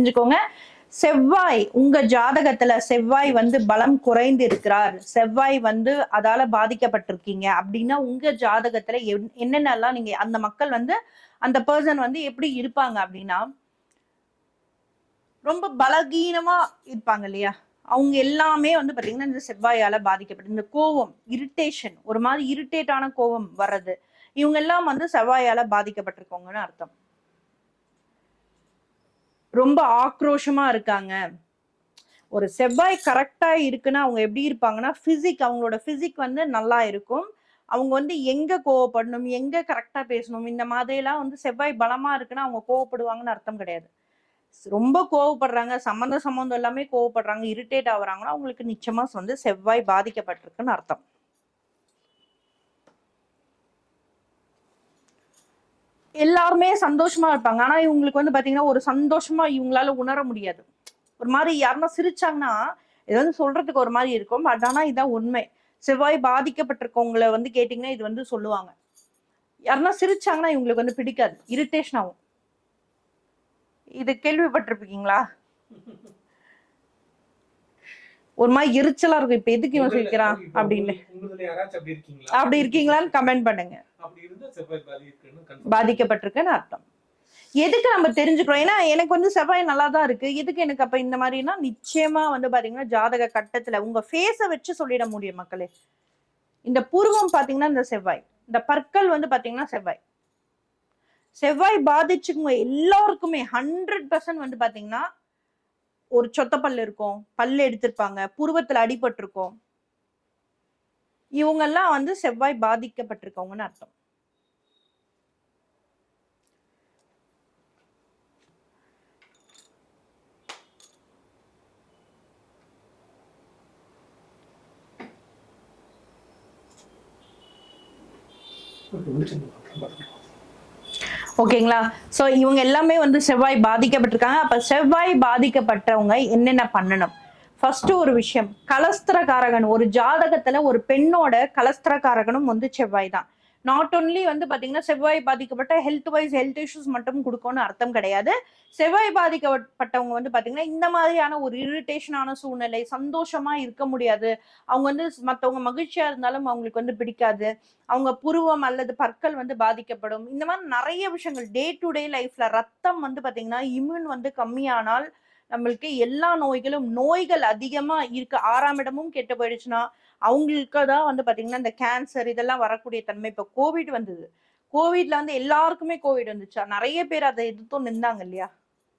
தெரிஞ்சுக்கோங்க. செவ்வாய் உங்க ஜாதகத்துல செவ்வாய் வந்து பலம் குறைந்து இருக்கிறார். செவ்வாய் வந்து அதால பாதிக்கப்பட்டிருக்கீங்க. அப்படின்னா உங்க ஜாதகத்துல என்னென்னலாம் நீங்க அந்த மக்கள் வந்து அந்த பர்சன் வந்து எப்படி இருப்பாங்க அப்படின்னா ரொம்ப பலகீனமா இருப்பாங்க இல்லையா? அவங்க எல்லாமே வந்து பாத்தீங்கன்னா இந்த செவ்வாயால பாதிக்கப்பட்டு இந்த கோவம் இரிட்டேஷன் ஒரு மாதிரி இரிட்டேட்டான கோவம் வர்றது இவங்க எல்லாம் வந்து செவ்வாயால பாதிக்கப்பட்டிருக்கவங்கன்னு அர்த்தம். ரொம்ப ஆக்ரோஷமா இருக்காங்க. ஒரு செவ்வாய் கரெக்டா இருக்குன்னா அவங்க எப்படி இருப்பாங்கன்னா பிசிக் அவங்களோட பிசிக் வந்து நல்லா இருக்கும். அவங்க வந்து எங்க கோவப்படணும் எங்க கரெக்டா பேசணும் இந்த மாதிரிலாம் வந்து செவ்வாய் பலமா இருக்குன்னா அவங்க கோவப்படுவாங்கன்னு அர்த்தம் கிடையாது. ரொம்ப கோவப்படுறாங்க சம்மந்த சம்மந்தம் எல்லாமே கோவப்படுறாங்க இரிட்டேட் ஆகுறாங்கன்னா அவங்களுக்கு நிச்சயமா வந்து செவ்வாய் பாதிக்கப்பட்டிருக்குன்னு அர்த்தம். எல்லாருமே சந்தோஷமா இருப்பாங்க. ஆனா இவங்களுக்கு வந்து பாத்தீங்கன்னா ஒரு சந்தோஷமா இவங்களால உணர முடியாது. ஒரு மாதிரி யாருன்னா சிரிச்சாங்கன்னா ஏதாவது சொல்றதுக்கு ஒரு மாதிரி இருக்கும். பட் ஆனா இதான் உண்மை. செவ்வாய் பாதிக்கப்பட்டிருக்கவங்கள வந்து கேட்டிங்கன்னா இது வந்து சொல்லுவாங்க. யாருன்னா சிரிச்சாங்கன்னா இவங்களுக்கு வந்து பிடிக்காது. இரிட்டேஷன் ஆகும். இது கேள்விப்பட்டிருப்பீங்களா? ஒரு மாதிரி எரிச்சலா இருக்கும். இப்ப எதுக்கு இவன் சிரிக்கிறான்? அப்படின்னு. அப்படி இருக்கீங்களான்னு கமெண்ட் பண்ணுங்க. பாதிக்கப்பட்டிருக்குன்னு அர்த்தம். எதுக்கு நம்ம தெரிஞ்சுக்கிறோம்? ஏன்னா எனக்கு வந்து செவ்வாய் நல்லா தான் இருக்கு. எதுக்கு எனக்கு அப்ப இந்த மாதிரினா நிச்சயமா வந்து பாத்தீங்கன்னா ஜாதக கட்டத்துல உங்க ஃபேஸ வச்சு சொல்லிட முடியும் மக்களே. இந்த பூர்வம் பாத்தீங்கன்னா இந்த செவ்வாய். இந்த பற்கள் வந்து பாத்தீங்கன்னா செவ்வாய். செவ்வாய் பாதிச்சுங்க எல்லாருக்குமே. ஹண்ட்ரட் பர்சன்ட் வந்து பாத்தீங்கன்னா ஒரு சொத்த பல்லு இருக்கும். பல்லு எடுத்திருப்பாங்க. புருவத்துல அடிபட்டிருக்கும். இவங்கெல்லாம் வந்து செவ்வாய் பாதிக்கப்பட்டிருக்கவங்கன்னு அர்த்தம். ஓகேங்களா? சோ இவங்க எல்லாமே வந்து செவ்வாய் பாதிக்கப்பட்டிருக்காங்க. அப்ப செவ்வாய் பாதிக்கப்பட்டவங்க என்னென்ன பண்ணணும்? ஃபர்ஸ்ட் ஒரு விஷயம் கலஸ்திரகாரகன் ஒரு ஜாதகத்துல ஒரு பெண்ணோட கலஸ்திரகாரகனும் வந்து செவ்வாய் தான். நாட் ஒன்லி வந்து பார்த்தீங்கன்னா செவ்வாய் பாதிக்கப்பட்ட ஹெல்த் வைஸ் ஹெல்த் இஷ்யூஸ் மட்டும் கொடுக்கும்னு அர்த்தம் கிடையாது. செவ்வாய் பாதிக்கப்பட்டவங்க வந்து பார்த்தீங்கன்னா இந்த மாதிரியான ஒரு இரிட்டேஷனான சூழ்நிலை சந்தோஷமா இருக்க முடியாது. அவங்க வந்து மற்றவங்க மகிழ்ச்சியா இருந்தாலும் அவங்களுக்கு வந்து பிடிக்காது. அவங்க புருவம் அல்லது பற்கள் வந்து பாதிக்கப்படும். இந்த மாதிரி நிறைய விஷயங்கள் டே டு டே லைஃப்ல ரத்தம் வந்து பார்த்தீங்கன்னா இம்யூன் வந்து கம்மியானால் நம்மளுக்கு எல்லா நோய்களும் நோய்கள் அதிகமா இருக்கு ஆறாம் இடமும் கெட்டு போயிடுச்சுன்னா அவங்களுக்கு தான் வந்து பார்த்தீங்கன்னா இந்த கேன்சர் இதெல்லாம் வரக்கூடிய தன்மை இப்போ கோவிட் வந்தது. கோவிட்ல வந்து எல்லாருக்குமே கோவிட் வந்துச்சா. நிறைய பேர் அதை எதிர்த்தும் நின்றாங்க இல்லையா?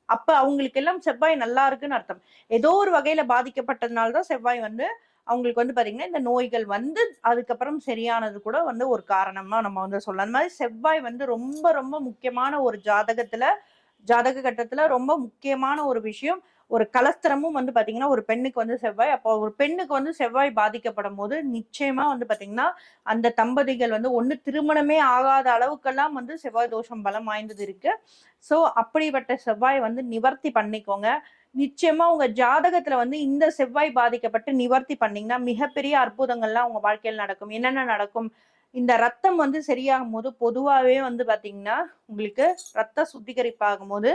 அப்ப அவங்களுக்கு எல்லாம் செவ்வாய் நல்லா இருக்குன்னு அர்த்தம். ஏதோ ஒரு வகையில பாதிக்கப்பட்டதுனால தான் செவ்வாய் வந்து அவங்களுக்கு வந்து பாத்தீங்கன்னா இந்த நோய்கள் வந்து அதுக்கப்புறம் சரியானது கூட வந்து ஒரு காரணமா நம்ம வந்து சொல்லலாம். அந்த மாதிரி செவ்வாய் வந்து ரொம்ப ரொம்ப முக்கியமான ஒரு ஜாதகத்துல ஜாதக கட்டத்துல ரொம்ப முக்கியமான ஒரு விஷயம். ஒரு கலஸ்திரமும் வந்து பாத்தீங்கன்னா ஒரு பெண்ணுக்கு வந்து செவ்வாய். அப்போ ஒரு பெண்ணுக்கு வந்து செவ்வாய் பாதிக்கப்படும் போது நிச்சயமா வந்து பாத்தீங்கன்னா அந்த தம்பதிகள் வந்து ஒன்று திருமணமே ஆகாத அளவுக்கெல்லாம் வந்து செவ்வாய் தோஷம் பலம் வாய்ந்தது இருக்கு. ஸோ அப்படிப்பட்ட செவ்வாய் வந்து நிவர்த்தி பண்ணிக்கோங்க. நிச்சயமா உங்க ஜாதகத்துல வந்து இந்த செவ்வாய் பாதிக்கப்பட்டு நிவர்த்தி பண்ணீங்கன்னா மிகப்பெரிய அற்புதங்கள்லாம் உங்க வாழ்க்கையில் நடக்கும். என்னென்ன நடக்கும்? இந்த ரத்தம் வந்து சரியாகும் போது பொதுவாகவே வந்து பாத்தீங்கன்னா உங்களுக்கு ரத்த சுத்திகரிப்பாகும் போது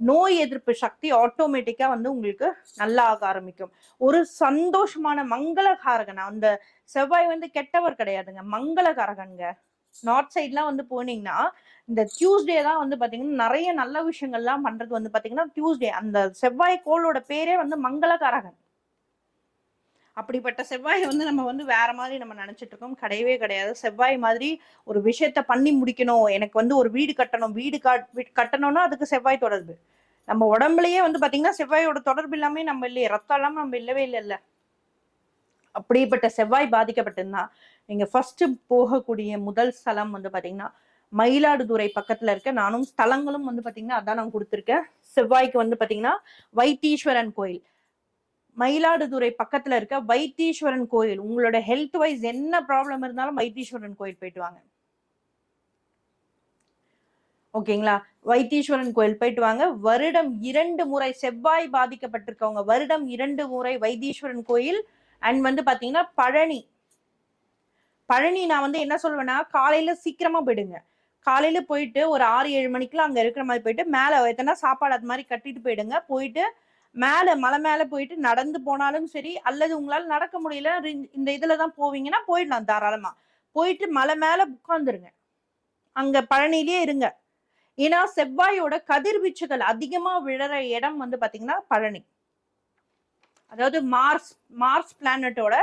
நோய் எதிர்ப்பு சக்தி ஆட்டோமேட்டிக்கா வந்து உங்களுக்கு நல்லா ஆக ஆரம்பிக்கும். ஒரு சந்தோஷமான மங்களகாரகன் அந்த செவ்வாய் வந்து கெட்டவர் கிடையாதுங்க மங்களகாரகன்ங்க. நார்த் சைட்லாம் வந்து போனீங்கன்னா இந்த டியூஸ்டே தான் வந்து பாத்தீங்கன்னா நிறைய நல்ல விஷயங்கள்லாம் பண்றது வந்து பாத்தீங்கன்னா டியூஸ்டே அந்த செவ்வாய் கோளோட பேரே வந்து மங்களகாரகன். அப்படிப்பட்ட செவ்வாயை வந்து நம்ம வந்து வேற மாதிரி நம்ம நினைச்சிட்டு இருக்கோம். கிடையவே கிடையாது. செவ்வாய் மாதிரி ஒரு விஷயத்த பண்ணி முடிக்கணும். எனக்கு வந்து ஒரு வீடு கட்டணும். வீடு கட்- வீ- கட்டணும்னா அதுக்கு செவ்வாய் தொடர்பு. நம்ம உடம்புலயே வந்து பாத்தீங்கன்னா செவ்வாயோட தொடர்பு இல்லாமே நம்ம இல்லையே. ரத்தம் இல்லாம நம்ம இல்லவே இல்லைல்ல. அப்படிப்பட்ட செவ்வாய் பாதிக்கப்பட்டிருந்தா நீங்க ஃபர்ஸ்ட் போகக்கூடிய முதல் ஸ்தலம் வந்து பாத்தீங்கன்னா மயிலாடுதுறை பக்கத்துல இருக்க நானும் ஸ்தலங்களும் வந்து பாத்தீங்கன்னா அதான் நான் கொடுத்துருக்கேன். செவ்வாய்க்கு வந்து பாத்தீங்கன்னா வைத்தீஸ்வரன் கோயில். மயிலாடுதுறை பக்கத்துல இருக்க வைத்தீஸ்வரன் கோயில் உங்களோட ஹெல்த் வைஸ் என்ன ப்ராப்ளம் இருந்தாலும் வைத்தீஸ்வரன் கோயில் போயிட்டு வாங்க. ஓகேங்களா வைத்தீஸ்வரன் கோயில் போயிட்டு வாங்க. வருடம் இரண்டு முறை செவ்வாய் பாதிக்கப்பட்டிருக்கவங்க வருடம் இரண்டு முறை வைத்தீஸ்வரன் கோயில். அண்ட் வந்து பாத்தீங்கன்னா பழனி. பழனி நான் வந்து என்ன சொல்வேன்னா காலையில சீக்கிரமா போயிடுங்க. காலையில போயிட்டு ஒரு ஆறு ஏழு மணிக்கெல்லாம் அங்க இருக்கிற மாதிரி போயிட்டு மேல எத்தனை சாப்பாடு அது மாதிரி கட்டிட்டு போயிடுங்க. போயிட்டு மேல மலை மேல போயிட்டு நடந்து போனாலும் சரி அல்லது உங்களால நடக்க முடியல இந்த இதுல தான் போவீங்கன்னா போயிடலாம் தாராளமா. போயிட்டு மலை மேல உட்காந்துருங்க அங்க பழனிலேயே இருங்க. ஏன்னா செவ்வாயோட கதிர்வீச்சுகள் அதிகமா விழற இடம் வந்து பாத்தீங்கன்னா பழனி. அதாவது மார்ஸ் மார்ஸ் பிளானட்டோட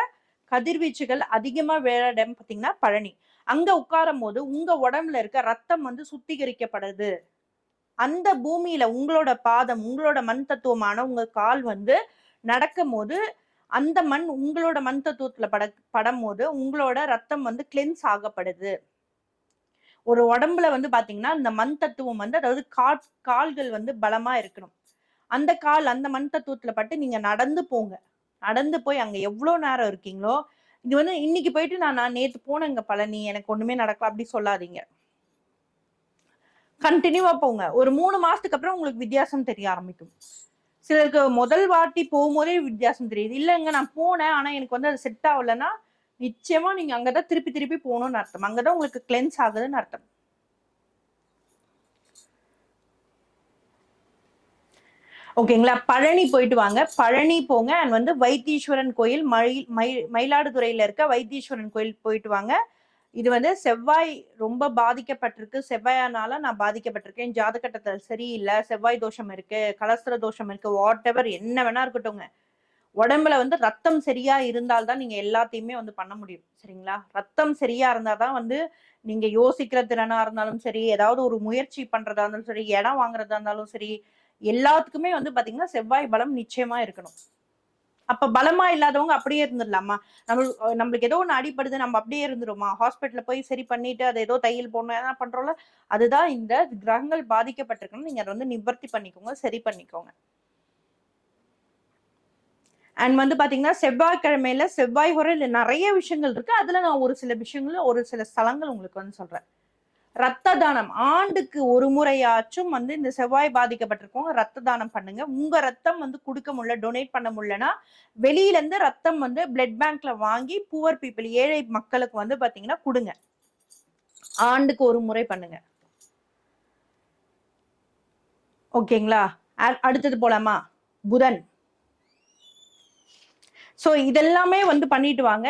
கதிர்வீச்சுகள் அதிகமா விழற இடம் பாத்தீங்கன்னா பழனி. அங்க உட்காரும் போது உங்க உடம்புல இருக்க ரத்தம் வந்து சுத்திகரிக்கப்படுது. அந்த பூமியில உங்களோட பாதம் உங்களோட மண் தத்துவமான உங்க கால் வந்து நடக்கும் போது அந்த மண் உங்களோட மண் தத்துவத்துல பட படம் போது உங்களோட ரத்தம் வந்து கிளென்ஸ் ஆகப்படுது. ஒரு உடம்புல வந்து பாத்தீங்கன்னா இந்த மண் தத்துவம் வந்து அதாவது கால் கால்கள் வந்து பலமா இருக்கணும். அந்த கால் அந்த மண் தத்துவத்துல பட்டு நீங்க நடந்து போங்க. நடந்து போய் அங்க எவ்வளவு நேரம் இருக்கீங்களோ இது வந்து இன்னைக்கு போயிட்டு நான் நான் நேத்து போனேங்க பழனி எனக்கு ஒண்ணுமே நடக்கல அப்படி சொல்லாதீங்க. கண்டினியூவா போங்க. ஒரு மூணு மாசத்துக்கு அப்புறம் உங்களுக்கு வித்தியாசம் தெரிய ஆரம்பிக்கும். சிலருக்கு முதல் வாட்டி போகும்போதே வித்தியாசம் தெரியுது. இல்லைங்க நான் போனேன் ஆனா எனக்கு வந்து அது செட் ஆகலைன்னா நிச்சயமா நீங்க அங்கதான் திருப்பி திருப்பி போகணும்னு அர்த்தம். அங்கதான் உங்களுக்கு கிளென்ஸ் ஆகுதுன்னு அர்த்தம். ஓகேங்களா பழனி போயிட்டு வாங்க. பழனி போங்க. அண்ட் வந்து வைத்தீஸ்வரன் கோயில் மயில் மயில் மயிலாடுதுறையில இருக்க வைத்தீஸ்வரன் கோயில் போயிட்டு வாங்க. இது வந்து செவ்வாய் ரொம்ப பாதிக்கப்பட்டிருக்கு. செவ்வாயானால நான் பாதிக்கப்பட்டிருக்கேன். ஜாதகட்டத்தில் சரியில்லை. செவ்வாய் தோஷம் இருக்கு. கலஸ்திர தோஷம் இருக்கு. வாட் எவர் என்ன வேணா இருக்கட்டும்ங்க. உடம்புல வந்து ரத்தம் சரியா இருந்தால்தான் நீங்க எல்லாத்தையுமே வந்து பண்ண முடியும். சரிங்களா? ரத்தம் சரியா இருந்தாதான் வந்து நீங்க யோசிக்கிற திறனா இருந்தாலும் சரி ஏதாவது ஒரு முயற்சி பண்றதா இருந்தாலும் சரி இடம் வாங்குறதா இருந்தாலும் சரி எல்லாத்துக்குமே வந்து பாத்தீங்கன்னா செவ்வாய் பலம் நிச்சயமா இருக்கணும். அப்ப பலமா இல்லாதவங்க அப்படியே இருந்துடலாமா? நம்ம நம்மளுக்கு ஏதோ ஒண்ணு அடிப்படுது நம்ம அப்படியே இருந்துருமா? ஹாஸ்பிட்டல்ல போய் சரி பண்ணிட்டு அதை ஏதோ தையல் போடணும் என்ன பண்றோம்ல? அதுதான் இந்த கிரகங்கள் பாதிக்கப்பட்டிருக்குன்னு நீங்க அதை வந்து நிவர்த்தி பண்ணிக்கோங்க சரி பண்ணிக்கோங்க. அண்ட் வந்து பாத்தீங்கன்னா செவ்வாய்க்கிழமையில செவ்வாய் உரையில நிறைய விஷயங்கள் இருக்கு. அதுல நான் ஒரு சில விஷயங்கள் ஒரு சில ஸ்தலங்கள் உங்களுக்கு வந்து சொல்றேன். ரத்த தானம் ஆண்டுக்கு ஒரு முறையாச்சும் வந்து இந்த செவ்வாய் பாதிக்கப்பட்டிருக்கவங்க ரத்த தானம் பண்ணுங்க. உங்க ரத்தம் வந்து கொடுக்க முடியல டொனேட் பண்ண முடியலன்னா வெளியில இருந்து ரத்தம் வந்து பிளட் பேங்க்ல வாங்கி புவர் பீப்புள் ஏழை மக்களுக்கு வந்து பாத்தீங்கன்னா கொடுங்க. ஆண்டுக்கு ஒரு முறை பண்ணுங்க. ஓகேங்களா? அடுத்தது போலாமா? புதன். சோ இதெல்லாமே வந்து பண்ணிட்டு வாங்க.